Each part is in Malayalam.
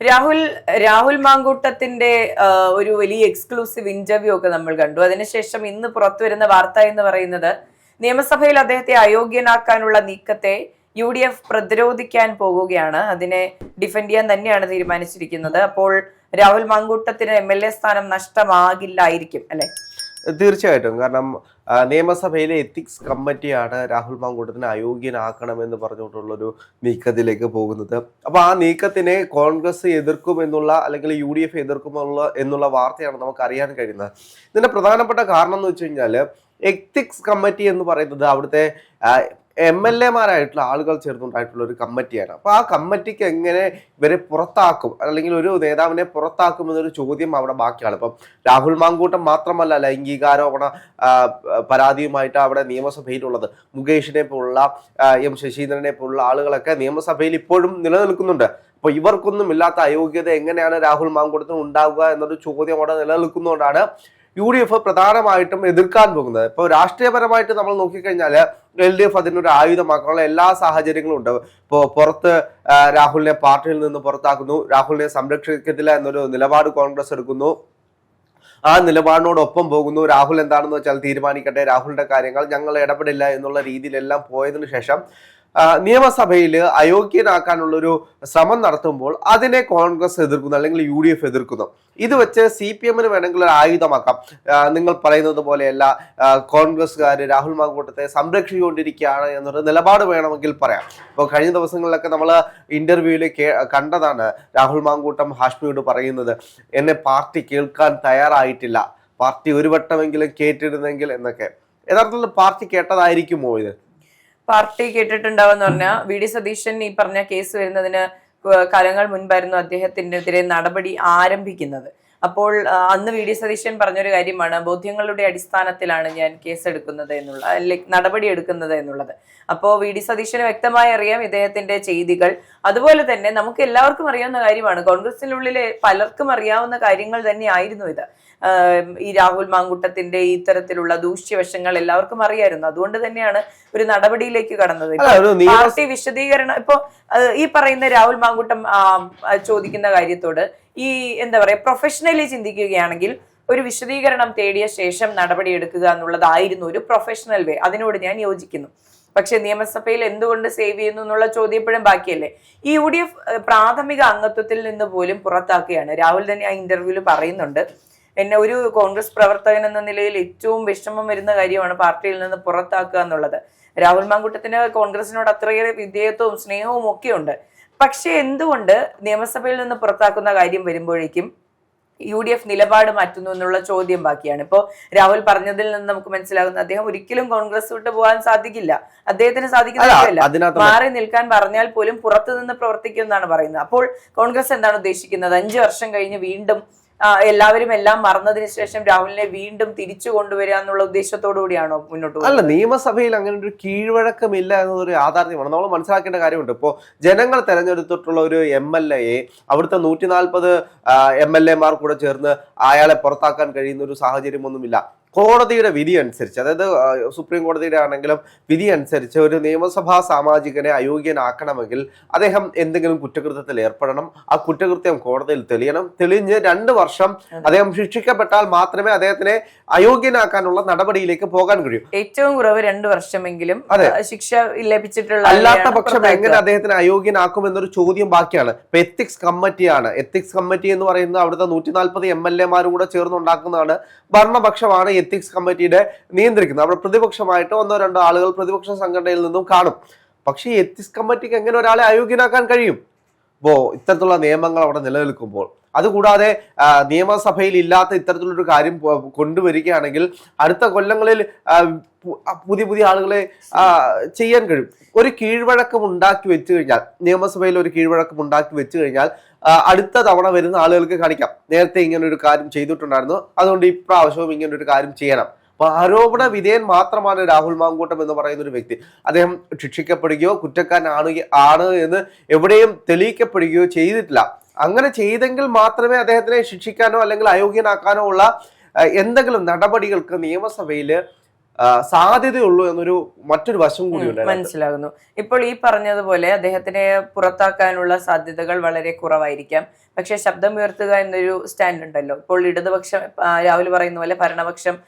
രാഹുൽ രാഹുൽ മാങ്കൂട്ടത്തിന്റെ ഒരു വലിയ എക്സ്ക്ലൂസീവ് ഇന്റർവ്യൂ ഒക്കെ നമ്മൾ കണ്ടു. അതിനുശേഷം ഇന്ന് പുറത്തു വരുന്ന വാർത്ത എന്ന് പറയുന്നത് നിയമസഭയിൽ അദ്ദേഹത്തെ അയോഗ്യനാക്കാനുള്ള നീക്കത്തെ യു ഡി എഫ് പ്രതിരോധിക്കാൻ പോകുകയാണ്. അതിനെ ഡിഫെൻഡ് ചെയ്യാൻ തന്നെയാണ് തീരുമാനിച്ചിരിക്കുന്നത്. അപ്പോൾ രാഹുൽ മാങ്കൂട്ടത്തിന് എം എൽ എ സ്ഥാനം നഷ്ടമാകില്ലായിരിക്കും അല്ലെ? തീർച്ചയായിട്ടും. കാരണം നിയമസഭയിലെ എത്തിക്സ് കമ്മിറ്റിയാണ് രാഹുൽ മാങ്കൂട്ടത്തിനെ അയോഗ്യനാക്കണമെന്ന് പറഞ്ഞുകൊണ്ടുള്ളൊരു നീക്കത്തിലേക്ക് പോകുന്നത്. അപ്പോൾ ആ നീക്കത്തിനെ കോൺഗ്രസ് എതിർക്കും എന്നുള്ള അല്ലെങ്കിൽ യു ഡി എഫ് എതിർക്കുമെന്നുള്ള എന്നുള്ള വാർത്തയാണ് നമുക്ക് അറിയാൻ കഴിയുന്നത്. ഇതിന്റെ പ്രധാനപ്പെട്ട കാരണം എന്ന് വെച്ച് കഴിഞ്ഞാൽ എത്തിക്സ് കമ്മിറ്റി എന്ന് പറയുന്നത് അവിടുത്തെ എം എൽ എമാരായിട്ടുള്ള ആളുകൾ ചേർന്നുണ്ടായിട്ടുള്ള ഒരു കമ്മിറ്റിയാണ്. അപ്പൊ ആ കമ്മിറ്റിക്ക് എങ്ങനെ ഇവരെ പുറത്താക്കും? അല്ലെങ്കിൽ ഒരു നേതാവിനെ പുറത്താക്കും എന്നൊരു ചോദ്യം അവിടെ ബാക്കിയാണ്. ഇപ്പം രാഹുൽ മാങ്കൂട്ടം മാത്രമല്ല ലൈംഗികാരോപണ പരാതിയുമായിട്ട് അവിടെ നിയമസഭയിലുള്ളത്. മുകേഷിനെ പോലുള്ള എം ശശീന്ദ്രനെ പോലുള്ള ആളുകളൊക്കെ നിയമസഭയിൽ ഇപ്പോഴും നിലനിൽക്കുന്നുണ്ട്. അപ്പൊ ഇവർക്കൊന്നും ഇല്ലാത്ത അയോഗ്യത എങ്ങനെയാണ് രാഹുൽ മാങ്കൂട്ടത്തിന് ഉണ്ടാവുക എന്നൊരു ചോദ്യം അവിടെ നിലനിൽക്കുന്നതുകൊണ്ടാണ് യു ഡി എഫ് പ്രധാനമായിട്ടും എതിർക്കാൻ പോകുന്നത്. ഇപ്പോൾ രാഷ്ട്രീയപരമായിട്ട് നമ്മൾ നോക്കിക്കഴിഞ്ഞാൽ എൽ ഡി എഫ് അതിനൊരു ആയുധമാക്കാനുള്ള എല്ലാ സാഹചര്യങ്ങളും ഉണ്ട്. ഇപ്പോൾ പുറത്ത് രാഹുലിനെ പാർട്ടിയിൽ നിന്ന് പുറത്താക്കുന്നു. രാഹുലിനെ സംരക്ഷിക്കത്തില്ല എന്നൊരു നിലപാട് കോൺഗ്രസ് എടുക്കുന്നു. ആ നിലപാടിനോടൊപ്പം പോകുന്നു. രാഹുൽ എന്താണെന്ന് വെച്ചാൽ തീരുമാനിക്കട്ടെ. രാഹുലിന്റെ കാര്യങ്ങൾ ഞങ്ങൾ ഇടപെടില്ല എന്നുള്ള രീതിയിലെല്ലാം പോയതിനു ശേഷം നിയമസഭയിൽ അയോഗ്യനാക്കാനുള്ള ഒരു ശ്രമം നടത്തുമ്പോൾ അതിനെ കോൺഗ്രസ് എതിർക്കുന്നു അല്ലെങ്കിൽ യു ഡി എഫ് എതിർക്കുന്നു. ഇത് വെച്ച് സി പി എമ്മിന് വേണമെങ്കിൽ ഒരു ആയുധമാക്കാം. നിങ്ങൾ പറയുന്നത് പോലെയല്ല കോൺഗ്രസ്സുകാർ രാഹുൽ മാങ്കൂട്ടത്തെ സംരക്ഷിച്ചുകൊണ്ടിരിക്കുകയാണ് എന്നൊരു നിലപാട് വേണമെങ്കിൽ പറയാം. ഇപ്പോൾ കഴിഞ്ഞ ദിവസങ്ങളിലൊക്കെ നമ്മൾ ഇന്റർവ്യൂവിൽ കണ്ടതാണ് രാഹുൽ മാങ്കൂട്ടം ഹാഷ്മിയോട് പറയുന്നത് എന്നെ പാർട്ടി കേൾക്കാൻ തയ്യാറായിട്ടില്ല. പാർട്ടി ഒരു വട്ടമെങ്കിലും കേട്ടിരുന്നെങ്കിൽ എന്നൊക്കെ. യഥാർത്ഥത്തിൽ പാർട്ടി കേട്ടതായിരിക്കുമോ ഇത്? പാർട്ടി കേട്ടിട്ടുണ്ടാവെന്ന് പറഞ്ഞാൽ വി ഡി സതീശൻ ഈ പറഞ്ഞ കേസ് വരുന്നതിന് കാലങ്ങൾ മുൻപായിരുന്നു അദ്ദേഹത്തിനെതിരെ നടപടി ആരംഭിക്കുന്നത്. അപ്പോൾ അന്ന് വി ഡി സതീശൻ പറഞ്ഞൊരു കാര്യമാണ് ബോധ്യങ്ങളുടെ അടിസ്ഥാനത്തിലാണ് ഞാൻ കേസ് എടുക്കുന്നത് എന്നുള്ള അല്ലെങ്കിൽ നടപടി എടുക്കുന്നത് എന്നുള്ളത്. അപ്പോൾ വി ഡി സതീശന് വ്യക്തമായി അറിയാം ഇദ്ദേഹത്തിന്റെ ചെയ്തികൾ. അതുപോലെ തന്നെ നമുക്ക് എല്ലാവർക്കും അറിയാവുന്ന കാര്യമാണ് കോൺഗ്രസിനുള്ളിലെ പലർക്കും അറിയാവുന്ന കാര്യങ്ങൾ തന്നെയായിരുന്നു ഇത്. ആഹ് ഈ രാഹുൽ മാങ്കുട്ടത്തിന്റെ ഈ ഇത്തരത്തിലുള്ള ദൂഷ്യവശങ്ങൾ എല്ലാവർക്കും അറിയായിരുന്നു. അതുകൊണ്ട് തന്നെയാണ് ഒരു നടപടിയിലേക്ക് കടന്നത്. പാർട്ടി വിശദീകരണം ഇപ്പൊ ഈ പറയുന്ന രാഹുൽ മാങ്കുട്ടം ചോദിക്കുന്ന കാര്യത്തോട് ഈ എന്താ പറയാ പ്രൊഫഷണലി ചിന്തിക്കുകയാണെങ്കിൽ ഒരു വിശദീകരണം തേടിയ ശേഷം നടപടി എടുക്കുക എന്നുള്ളതായിരുന്നു ഒരു പ്രൊഫഷണൽ വേ അതിനോട് ഞാൻ യോജിക്കുന്നു. പക്ഷെ നിയമസഭയിൽ എന്തുകൊണ്ട് സേവ് ചെയ്യുന്നു എന്നുള്ള ചോദ്യം ഇപ്പോഴും ബാക്കിയല്ലേ? ഈ യു ഡി എഫ് പ്രാഥമിക അംഗത്വത്തിൽ നിന്ന് പോലും പുറത്താക്കുകയാണ്. രാഹുൽ തന്നെ ആ ഇന്റർവ്യൂവിൽ പറയുന്നുണ്ട്. എന്നെ ഒരു കോൺഗ്രസ് പ്രവർത്തകൻ എന്ന നിലയിൽ ഏറ്റവും വിഷമം വരുന്ന കാര്യമാണ് പാർട്ടിയിൽ നിന്ന് പുറത്താക്കുക എന്നുള്ളത്. രാഹുൽ മാങ്കുട്ടത്തിന് കോൺഗ്രസിനോട് അത്രയേറെ വിധേയത്വവും സ്നേഹവും ഒക്കെ ഉണ്ട്. പക്ഷെ എന്തുകൊണ്ട് നിയമസഭയിൽ നിന്ന് പുറത്താക്കുന്ന കാര്യം വരുമ്പോഴേക്കും യു ഡി എഫ് നിലപാട് മാറ്റുന്നു എന്നുള്ള ചോദ്യം ബാക്കിയാണ്. ഇപ്പോൾ രാഹുൽ പറഞ്ഞതിൽ നിന്ന് നമുക്ക് മനസ്സിലാകുന്ന അദ്ദേഹം ഒരിക്കലും കോൺഗ്രസ് വിട്ട് പോകാൻ സാധിക്കില്ല. അദ്ദേഹത്തിന് സാധിക്കില്ല മാറി നിൽക്കാൻ പറഞ്ഞാൽ പോലും പുറത്തു നിന്ന് പ്രവർത്തിക്കും എന്നാണ് പറയുന്നത്. അപ്പോൾ കോൺഗ്രസ് എന്താണ് ഉദ്ദേശിക്കുന്നത്? അഞ്ചു വർഷം കഴിഞ്ഞ് വീണ്ടും എല്ലാവരും എല്ലാം മറന്നതിന് ശേഷം രാഹുലിനെ വീണ്ടും തിരിച്ചു കൊണ്ടുവരിക എന്നുള്ള ഉദ്ദേശത്തോടു കൂടിയാണോ മുന്നോട്ട് അല്ല നിയമസഭയിൽ അങ്ങനെ ഒരു കീഴ്വഴക്കമില്ല എന്നതൊരു യാഥാർത്ഥ്യമാണ്. നമ്മൾ മനസ്സിലാക്കേണ്ട കാര്യമുണ്ട്. ഇപ്പോൾ ജനങ്ങൾ തെരഞ്ഞെടുത്തിട്ടുള്ള ഒരു എം എൽ എയെ അവിടുത്തെ നൂറ്റി നാൽപ്പത് എം എൽ എമാർ കൂടെ ചേർന്ന് അയാളെ പുറത്താക്കാൻ കഴിയുന്ന ഒരു സാഹചര്യമൊന്നുമില്ല. കോടതിയുടെ വിധി അനുസരിച്ച് അതായത് സുപ്രീം കോടതിയുടെ ആണെങ്കിലും വിധി അനുസരിച്ച് ഒരു നിയമസഭാ സാമാജികനെ അയോഗ്യനാക്കണമെങ്കിൽ അദ്ദേഹം എന്തെങ്കിലും കുറ്റകൃത്യത്തിൽ ഏർപ്പെടണം. ആ കുറ്റകൃത്യം കോടതിയിൽ തെളിയണം. തെളിഞ്ഞ് രണ്ട് വർഷം അദ്ദേഹം ശിക്ഷിക്കപ്പെട്ടാൽ മാത്രമേ അദ്ദേഹത്തിനെ അയോഗ്യനാക്കാനുള്ള നടപടിയിലേക്ക് പോകാൻ കഴിയൂ. ഏറ്റവും കുറവ് രണ്ട് വർഷമെങ്കിലും അതെ. ശിക്ഷ ലഭിച്ചിട്ടുള്ള അല്ലാത്ത പക്ഷം എങ്ങനെ അദ്ദേഹത്തിന് അയോഗ്യനാക്കും എന്നൊരു ചോദ്യം ബാക്കിയാണ്. ഇപ്പൊ എത്തിക്സ് കമ്മിറ്റിയാണ് എത്തിക്സ് കമ്മിറ്റി എന്ന് പറയുന്നത് അവിടുത്തെ നൂറ്റി നാൽപ്പത് എം എൽ എമാരും കൂടെ ചേർന്നുണ്ടാക്കുന്നതാണ്. ഭരണപക്ഷമാണ് എത്തിക്സ് കമ്മിറ്റിയുടെ നിയന്ത്രിക്കുന്നത് അവിടെ പ്രതിപക്ഷമായിട്ട് ഒന്നോ രണ്ടോ ആളുകൾ പ്രതിപക്ഷ സംഘടനയിൽ നിന്നും കാണും. പക്ഷേ ഈ എത്തിക്സ് കമ്മിറ്റിക്ക് എങ്ങനെ ഒരാളെ അയോഗ്യനാക്കാൻ കഴിയും? ഇപ്പോ ഇത്തരത്തിലുള്ള നിയമങ്ങൾ അവിടെ നിലനിൽക്കുമ്പോൾ. അതുകൂടാതെ നിയമസഭയിൽ ഇല്ലാത്ത ഇത്തരത്തിലൊരു കാര്യം കൊണ്ടുവരികയാണെങ്കിൽ അടുത്ത കൊല്ലങ്ങളിൽ പുതിയ പുതിയ ആളുകളെ ചെയ്യാൻ കഴിയും. ഒരു കീഴ്വഴക്കം ഉണ്ടാക്കി വെച്ചു കഴിഞ്ഞാൽ നിയമസഭയിൽ ഒരു കീഴ്വഴക്കം ഉണ്ടാക്കി വെച്ചു കഴിഞ്ഞാൽ അടുത്ത തവണ വരുന്ന ആളുകൾക്ക് കാണിക്കാം. നേരത്തെ ഇങ്ങനെ ഒരു കാര്യം ചെയ്തിട്ടുണ്ടായിരുന്നു. അതുകൊണ്ട് ഇപ്രാവശ്യവും ഇങ്ങനെ ഒരു കാര്യം ചെയ്യണം. അപ്പൊ ആരോപണ വിധേയൻ മാത്രമാണ് രാഹുൽ മാങ്കൂട്ടം എന്ന് പറയുന്ന ഒരു വ്യക്തി. അദ്ദേഹം ശിക്ഷിക്കപ്പെടുകയോ കുറ്റക്കാരനാണ് ആണ് എന്ന് എവിടെയും തെളിയിക്കപ്പെടുകയോ ചെയ്തിട്ടില്ല. അങ്ങനെ ചെയ്തെങ്കിൽ മാത്രമേ അദ്ദേഹത്തിനെ ശിക്ഷിക്കാനോ അല്ലെങ്കിൽ അയോഗ്യനാക്കാനോ ഉള്ള എന്തെങ്കിലും നടപടികൾക്ക് നിയമസഭയിൽ സാധ്യതയുള്ളൂ എന്നൊരു മറ്റൊരു വശം കൂടി. മനസ്സിലാകുന്നു. ഇപ്പോൾ ഈ പറഞ്ഞതുപോലെ അദ്ദേഹത്തിനെ പുറത്താക്കാനുള്ള സാധ്യതകൾ വളരെ കുറവായിരിക്കാം. പക്ഷെ ശബ്ദം ഉയർത്തുക എന്നൊരു സ്റ്റാൻഡ് ഉണ്ടല്ലോ. ഇപ്പോൾ ഇടതുപക്ഷം രാഹുൽ പറയുന്ന പോലെ ഭരണപക്ഷം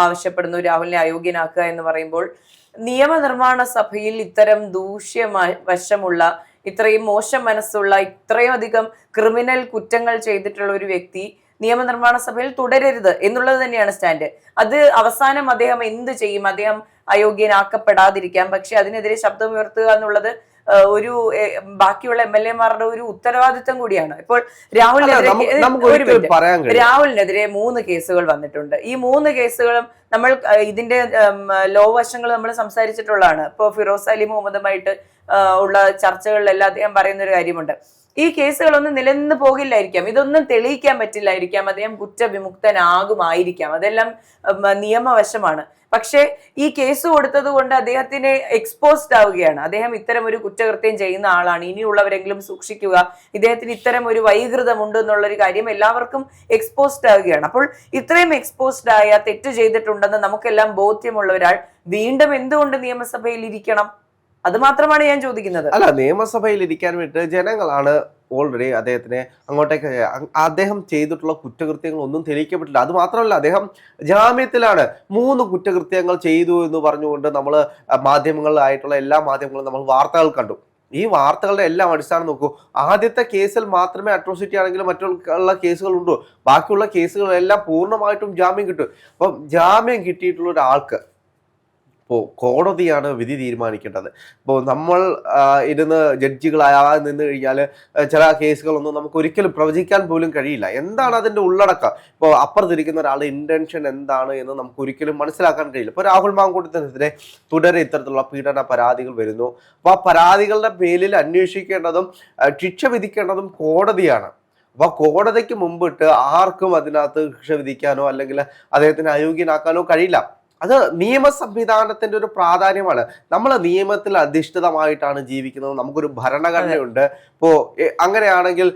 ആവശ്യപ്പെടുന്നു രാഹുലിനെ അയോഗ്യനാക്കുക എന്ന് പറയുമ്പോൾ നിയമനിർമ്മാണ സഭയിൽ ഇത്തരം ദൂഷ്യ വശമുള്ള ഇത്രയും മോശം മനസ്സുള്ള ഇത്രയും അധികം ക്രിമിനൽ കുറ്റങ്ങൾ ചെയ്തിട്ടുള്ള ഒരു വ്യക്തി നിയമനിർമ്മാണ സഭയിൽ തുടരരുത് എന്നുള്ളത് തന്നെയാണ് സ്റ്റാൻഡ്. അത് അവസാനം അദ്ദേഹം എന്ത് ചെയ്യും? അദ്ദേഹം അയോഗ്യനാക്കപ്പെടാതിരിക്കാം. പക്ഷെ അതിനെതിരെ ശബ്ദം ഉയർത്തുക എന്നുള്ളത് ഒരു ബാക്കിയുള്ള എം എൽ എമാരുടെ ഒരു ഉത്തരവാദിത്തം കൂടിയാണ്. ഇപ്പോൾ രാഹുലിനെതിരെ രാഹുലിനെതിരെ മൂന്ന് കേസുകൾ വന്നിട്ടുണ്ട്. ഈ മൂന്ന് കേസുകളും നമ്മൾ ഇതിന്റെ ലോ വശങ്ങൾ നമ്മൾ സംസാരിച്ചിട്ടുള്ളതാണ്. ഇപ്പോൾ ഫിറോസ് അലി മുഹമ്മദുമായിട്ട് ഉള്ള ചർച്ചകളിലെല്ലാം അദ്ദേഹം പറയുന്ന ഒരു കാര്യമുണ്ട്. ഈ കേസുകളൊന്നും നിലനിന്ന് പോകില്ലായിരിക്കാം. ഇതൊന്നും തെളിയിക്കാൻ പറ്റില്ലായിരിക്കാം. അദ്ദേഹം കുറ്റവിമുക്തനാകുമായിരിക്കാം. അതെല്ലാം നിയമവശമാണ്. പക്ഷേ ഈ കേസ് കൊടുത്തത് കൊണ്ട് അദ്ദേഹത്തിന് എക്സ്പോസ്ഡ് ആവുകയാണ്. അദ്ദേഹം ഇത്തരം ഒരു കുറ്റകൃത്യം ചെയ്യുന്ന ആളാണ്. ഇനിയുള്ളവരെങ്കിലും സൂക്ഷിക്കുക. ഇദ്ദേഹത്തിന് ഇത്തരം ഒരു വൈകൃതമുണ്ട് എന്നുള്ളൊരു കാര്യം എല്ലാവർക്കും എക്സ്പോസ്ഡ് ആവുകയാണ്. അപ്പോൾ ഇത്രയും എക്സ്പോസ്ഡ് ആയ തെറ്റ് ചെയ്തിട്ടുണ്ടെന്ന് നമുക്കെല്ലാം ബോധ്യമുള്ള ഒരാൾ വീണ്ടും എന്തുകൊണ്ട് നിയമസഭയിൽ ഇരിക്കണം? അത് മാത്രമാണ് ഞാൻ ചോദിക്കുന്നത്. അല്ല നിയമസഭയിൽ ഇരിക്കാൻ വേണ്ടി ജനങ്ങളാണ് ഓൾറെഡി അദ്ദേഹത്തിനെ അങ്ങോട്ടേക്ക് അദ്ദേഹം ചെയ്തിട്ടുള്ള കുറ്റകൃത്യങ്ങൾ ഒന്നും തെളിയിക്കപ്പെട്ടില്ല അത് മാത്രമല്ല അദ്ദേഹം ജാമ്യത്തിലാണ് മൂന്ന് കുറ്റകൃത്യങ്ങൾ ചെയ്തു എന്ന് പറഞ്ഞുകൊണ്ട് നമ്മൾ മാധ്യമങ്ങളിലായിട്ടുള്ള എല്ലാ മാധ്യമങ്ങളും നമ്മൾ വാർത്തകൾ കണ്ടു. ഈ വാർത്തകളുടെ എല്ലാം അടിസ്ഥാനം നോക്കൂ. ആദ്യത്തെ കേസിൽ മാത്രമേ അട്രോസിറ്റി ആണെങ്കിലും മറ്റുള്ള കേസുകൾ ഉണ്ടോ? ബാക്കിയുള്ള കേസുകളെല്ലാം പൂർണമായിട്ടും ജാമ്യം കിട്ടും. അപ്പം ജാമ്യം കിട്ടിയിട്ടുള്ള ഒരാൾക്ക് ഇപ്പോൾ കോടതിയാണ് വിധി തീരുമാനിക്കേണ്ടത്. ഇപ്പോൾ നമ്മൾ ഇരുന്ന് ജഡ്ജികളാകാൻ നിന്ന് കഴിഞ്ഞാൽ ചില കേസുകളൊന്നും നമുക്ക് ഒരിക്കലും പ്രവചിക്കാൻ പോലും കഴിയില്ല. എന്താണ് അതിന്റെ ഉള്ളടക്കം? ഇപ്പോൾ അപ്പുറത്തിരിക്കുന്ന ഒരാളുടെ ഇന്റൻഷൻ എന്താണ് എന്ന് നമുക്ക് ഒരിക്കലും മനസ്സിലാക്കാൻ കഴിയില്ല. ഇപ്പോൾ രാഹുൽ മാങ്കൂട്ടത്തിനെതിരെ തുടരെ ഇത്തരത്തിലുള്ള പീഡന പരാതികൾ വരുന്നു. അപ്പോൾ ആ പരാതികളുടെ പേരിൽ അന്വേഷിക്കേണ്ടതും ശിക്ഷ വിധിക്കേണ്ടതും കോടതിയാണ്. അപ്പൊ കോടതിക്ക് മുമ്പിട്ട് ആർക്കും അതിനകത്ത് ശിക്ഷ വിധിക്കാനോ അല്ലെങ്കിൽ അദ്ദേഹത്തിന് അയോഗ്യനാക്കാനോ കഴിയില്ല. അത് നിയമ സംവിധാനത്തിന്റെ ഒരു പ്രാധാന്യമാണ്. നമ്മൾ നിയമത്തിൽ അധിഷ്ഠിതമായിട്ടാണ് ജീവിക്കുന്നത്. നമുക്കൊരു ഭരണഘടനയുണ്ട്. ഇപ്പോ അങ്ങനെയാണെങ്കിൽ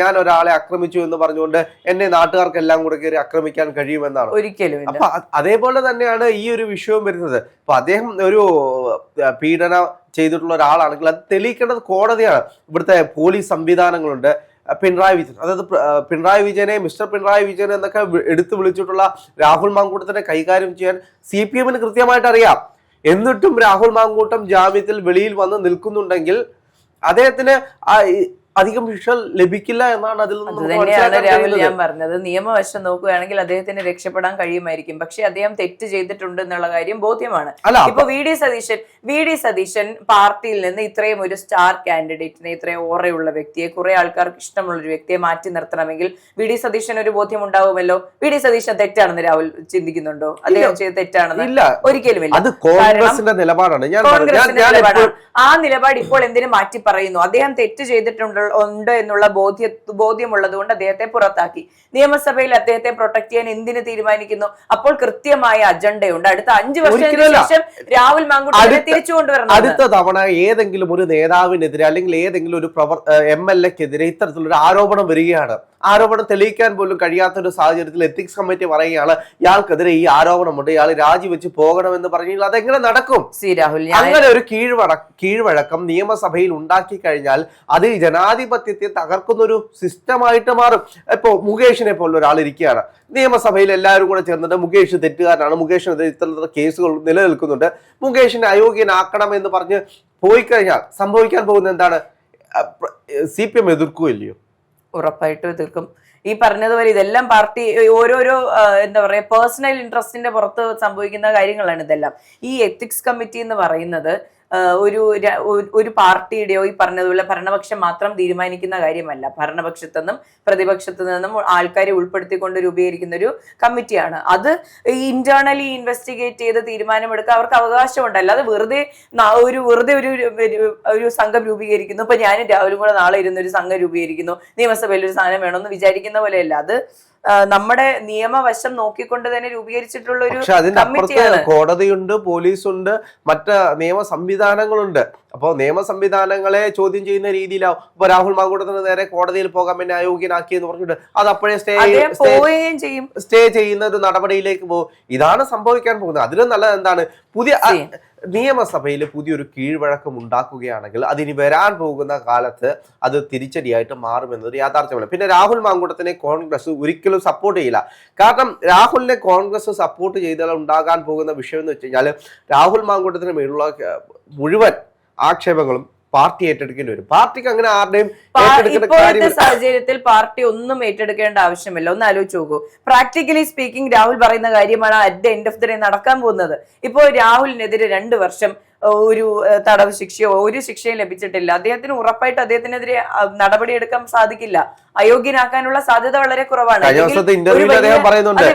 ഞാൻ ഒരാളെ ആക്രമിച്ചു എന്ന് പറഞ്ഞുകൊണ്ട് എന്നെ നാട്ടുകാർക്കെല്ലാം കൂടെ കയറി ആക്രമിക്കാൻ കഴിയുമെന്നാണ്. ഒരിക്കലും അപ്പൊ അതേപോലെ തന്നെയാണ് ഈ ഒരു വിഷയവും വരുന്നത്. അപ്പൊ അദ്ദേഹം ഒരു പീഡന ചെയ്തിട്ടുള്ള ഒരാളാണെങ്കിൽ അത് തെളിയിക്കേണ്ടത് കോടതിയാണ്. ഇവിടുത്തെ പോലീസ് സംവിധാനങ്ങളുണ്ട്. പിണറായി വിജയൻ. അതായത് പിണറായി വിജയനെ മിസ്റ്റർ പിണറായി വിജയൻ എന്നൊക്കെ എടുത്തു വിളിച്ചിട്ടുള്ള രാഹുൽ മാങ്കൂട്ടത്തിനെ കൈകാര്യം ചെയ്യാൻ സി പി എമ്മിന് കൃത്യമായിട്ട് അറിയാം. എന്നിട്ടും രാഹുൽ മാങ്കൂട്ടം ജാമ്യത്തിൽ വെളിയിൽ വന്ന് നിൽക്കുന്നുണ്ടെങ്കിൽ അദ്ദേഹത്തിന് അധികം ശിക്ഷ ലഭിക്കില്ല എന്നാണ് അതിൽ നിന്ന് രാഹുൽ ഞാൻ പറഞ്ഞത്. നിയമവശം നോക്കുകയാണെങ്കിൽ അദ്ദേഹത്തിന് രക്ഷപ്പെടാൻ കഴിയുമായിരിക്കും. പക്ഷെ അദ്ദേഹം തെറ്റ് ചെയ്തിട്ടുണ്ട് എന്നുള്ള കാര്യം ബോധ്യമാണ്. ഇപ്പൊ V D Satheesan V D Satheesan പാർട്ടിയിൽ നിന്ന് ഇത്രയും ഒരു സ്റ്റാർ കാൻഡിഡേറ്റിനെ ഇത്രയും ഓറയുള്ള വ്യക്തിയെ കുറെ ആൾക്കാർക്ക് ഇഷ്ടമുള്ള ഒരു വ്യക്തിയെ മാറ്റി നിർത്തണമെങ്കിൽ വി ഡി സതീശൻ ഒരു ബോധ്യം ഉണ്ടാവുമല്ലോ വി ഡി സതീശൻ തെറ്റാണെന്ന് രാഹുൽ ചിന്തിക്കുന്നുണ്ടോ? അദ്ദേഹം ചെയ്ത് തെറ്റാണെന്ന് ഇല്ല. ഒരിക്കലുമില്ല. അത് കോൺഗ്രസിന്റെ നിലപാടാണ്. ആ നിലപാട് ഇപ്പോൾ എന്തിനു മാറ്റി പറയുന്നു? അദ്ദേഹം തെറ്റ് ചെയ്തിട്ടുണ്ട് ഉണ്ട് എന്നുള്ള ബോധ്യ ബോധ്യമുള്ളത് കൊണ്ട് അദ്ദേഹത്തെ പുറത്താക്കി. നിയമസഭയിൽ അദ്ദേഹത്തെ പ്രൊട്ടക്ട് ചെയ്യാൻ എന്തിന് തീരുമാനിക്കുന്നു? അപ്പോൾ കൃത്യമായ അജണ്ടയുണ്ട്. അടുത്ത അഞ്ചു വർഷത്തിന്. ശേഷം രാഹുൽ മാങ്കുട്ടി തിരിച്ചു കൊണ്ടുവരണം അടുത്ത തവണ ഏതെങ്കിലും ഒരു നേതാവിനെതിരെ അല്ലെങ്കിൽ ഏതെങ്കിലും ഒരു പ്രവർ എം എൽ എക്കെതിരെ ഇത്തരത്തിലൊരു ആരോപണം വരികയാണ്. ആരോപണം തെളിയിക്കാൻ പോലും കഴിയാത്ത ഒരു സാഹചര്യത്തിൽ എത്തിക്സ് കമ്മിറ്റി പറയുകയാണ് ഇയാൾക്കെതിരെ ഈ ആരോപണമുണ്ട്. ഇയാൾ രാജിവെച്ച് പോകണമെന്ന് പറഞ്ഞു അതെങ്ങനെ നടക്കും? രാഹുൽ അങ്ങനെ ഒരു കീഴ്വഴ കീഴ്വഴക്കം നിയമസഭയിൽ ഉണ്ടാക്കി കഴിഞ്ഞാൽ അത് ജനാധിപത്യത്തെ തകർക്കുന്ന ഒരു സിസ്റ്റമായിട്ട് മാറും. ഇപ്പോ മുകേഷിനെ പോലെ ഒരാൾ ഇരിക്കുകയാണ്. നിയമസഭയിൽ എല്ലാവരും കൂടെ ചേർന്നിട്ട് മുകേഷ് തെറ്റുകാരനാണ്. മുകേഷിനെതിരെ ഇത്തരത്തിലുള്ള കേസുകൾ നിലനിൽക്കുന്നുണ്ട്. മുകേഷിനെ അയോഗ്യനാക്കണം എന്ന് പറഞ്ഞ് പോയി കഴിഞ്ഞാൽ സംഭവിക്കാൻ പോകുന്ന എന്താണ്? സി പി എം എതിർക്കുകയില്ലയോ ഉറപ്പായിട്ടും എതിർക്കും ഈ പറഞ്ഞതുപോലെ ഇതെല്ലാം പാർട്ടി ഓരോരോ എന്താ പറയുക പേഴ്സണൽ ഇൻട്രസ്റ്റിന്റെ പുറത്ത് സംഭവിക്കുന്ന കാര്യങ്ങളാണ് ഇതെല്ലാം. ഈ എത്തിക്സ് കമ്മിറ്റി എന്ന് പറയുന്നത് ഒരു ഒരു- പാർട്ടിയുടെയോ ഈ പറഞ്ഞതുപോലെ ഭരണപക്ഷം മാത്രം തീരുമാനിക്കുന്ന കാര്യമല്ല. ഭരണപക്ഷത്തു നിന്നും പ്രതിപക്ഷത്തു നിന്നും ആൾക്കാരെ ഉൾപ്പെടുത്തിക്കൊണ്ട് രൂപീകരിക്കുന്ന ഒരു കമ്മിറ്റിയാണ്. അത് ഇന്റേണലി ഇൻവെസ്റ്റിഗേറ്റ് ചെയ്ത് തീരുമാനമെടുക്കുക അവർക്ക് അവകാശമുണ്ട്. അല്ലാതെ വെറുതെ ഒരു വെറുതെ ഒരു ഒരു- സംഘം രൂപീകരിക്കുന്നു. ഇപ്പൊ ഞാനും രാവിലെ കൂടെ നാളെ ഇരുന്ന് ഒരു സംഘം രൂപീകരിക്കുന്നു. നിയമസഭയിൽ ഒരു സാധനം വേണമെന്ന് വിചാരിക്കുന്ന പോലെയല്ല. അത് നമ്മുടെ നിയമവശം നോക്കിക്കൊണ്ട് തന്നെ രൂപീകരിച്ചിട്ടുള്ള ഒരു കമ്മിറ്റിയാണ്. കോടതിയുണ്ട് പോലീസുണ്ട് മറ്റ് നിയമ സംവിധാനങ്ങളുണ്ട്. അപ്പോൾ നിയമ സംവിധാനങ്ങളെ ചോദ്യം ചെയ്യുന്ന രീതിയിലാവും. ഇപ്പൊ രാഹുൽ മാങ്കൂട്ടത്തിന് നേരെ കോടതിയിൽ പോകാൻ പിന്നെ അയോഗ്യനാക്കി എന്ന് പറഞ്ഞിട്ട് അത് അപ്പോഴേ സ്റ്റേ പോവുകയും ചെയ്യും. സ്റ്റേ ചെയ്യുന്ന ഒരു നടപടിയിലേക്ക് പോകും. ഇതാണ് സംഭവിക്കാൻ പോകുന്നത്. അതിലും നല്ലത് എന്താണ്? പുതിയ. നിയമസഭയിൽ പുതിയൊരു കീഴ്വഴക്കം ഉണ്ടാക്കുകയാണെങ്കിൽ അതിനി വരാൻ പോകുന്ന കാലത്ത് അത് തിരിച്ചടിയായിട്ട് മാറുമെന്നത് യാഥാർത്ഥ്യമാണ്. പിന്നെ രാഹുൽ മാങ്കൂട്ടത്തിനെ കോൺഗ്രസ് ഒരിക്കലും സപ്പോർട്ട് ചെയ്യില്ല. കാരണം രാഹുലിനെ കോൺഗ്രസ് സപ്പോർട്ട് ചെയ്താൽ ഉണ്ടാകാൻ പോകുന്ന വിഷയം എന്ന് വെച്ച് കഴിഞ്ഞാൽ രാഹുൽ മാങ്കൂട്ടത്തിന് മേലുള്ള മുഴുവൻ ആക്ഷേപങ്ങളും പാർട്ടി ഏറ്റെടുക്കേണ്ടി വരും. പാർട്ടിക്ക് അങ്ങനെ ആരുടെയും ഇപ്പോഴത്തെ സാഹചര്യത്തിൽ പാർട്ടി ഒന്നും ഏറ്റെടുക്കേണ്ട ആവശ്യമില്ല. ഒന്ന് ആലോചിച്ച് നോക്കൂ. പ്രാക്ടിക്കലി സ്പീക്കിംഗ് രാഹുൽ പറയുന്ന കാര്യമാണ് at the end of the day നടക്കാൻ പോകുന്നത്. ഇപ്പോൾ രാഹുലിനെതിരെ രണ്ട് വർഷം ഒരു തടവ് ശിക്ഷയോ ഒരു ശിക്ഷയും ലഭിച്ചിട്ടില്ല. അദ്ദേഹത്തിന് ഉറപ്പായിട്ട് അദ്ദേഹത്തിനെതിരെ നടപടിയെടുക്കാൻ സാധിക്കില്ല. അയോഗ്യനാക്കാനുള്ള സാധ്യത വളരെ കുറവാണ്.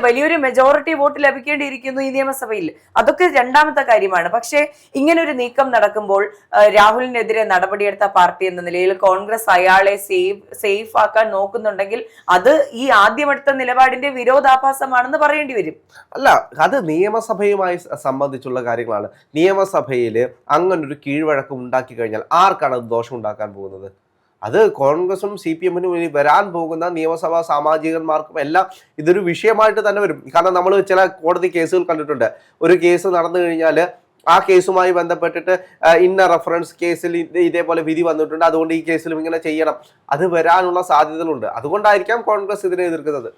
വലിയൊരു മെജോറിറ്റി വോട്ട് ലഭിക്കേണ്ടിയിരിക്കുന്നു ഈ നിയമസഭയിൽ. അതൊക്കെ രണ്ടാമത്തെ കാര്യമാണ്. പക്ഷേ ഇങ്ങനെ ഒരു നീക്കം നടക്കുമ്പോൾ രാഹുലിനെതിരെ നടപടിയെടുത്ത പാർട്ടി എന്ന നിലയിൽ കോൺഗ്രസ് അയാളെ സേഫ് സേഫ് ആക്കാൻ നോക്കുന്നുണ്ടെങ്കിൽ അത് ഈ ആദ്യമെടുത്ത നിലപാടിന്റെ വിരോധാഭാസമാണെന്ന് പറയേണ്ടി വരും. അല്ല അത് നിയമസഭയുമായി സംബന്ധിച്ചുള്ള കാര്യങ്ങളാണ്. നിയമസഭയിൽ അങ്ങനൊരു കീഴ്വഴക്കം ഉണ്ടാക്കി കഴിഞ്ഞാൽ ആർക്കാണ് അത് ദോഷം ഉണ്ടാക്കാൻ പോകുന്നത്? അത് കോൺഗ്രസും സി പി എമ്മിനും ഇനി വരാൻ പോകുന്ന നിയമസഭാ സാമാജികന്മാർക്കും എല്ലാം ഇതൊരു വിഷയമായിട്ട് തന്നെ വരും. കാരണം നമ്മൾ ചില കോടതി കേസുകൾ കണ്ടിട്ടുണ്ട്. ഒരു കേസ് നടന്നു കഴിഞ്ഞാൽ ആ കേസുമായി ബന്ധപ്പെട്ടിട്ട് ഇന്ന റെഫറൻസ് കേസിൽ ഇതേപോലെ വിധി വന്നിട്ടുണ്ട്. അതുകൊണ്ട് ഈ കേസിലും ഇങ്ങനെ ചെയ്യണം. അത് വരാനുള്ള സാധ്യതകളുണ്ട്. അതുകൊണ്ടായിരിക്കാം കോൺഗ്രസ് ഇതിനെ എതിർക്കുന്നത്.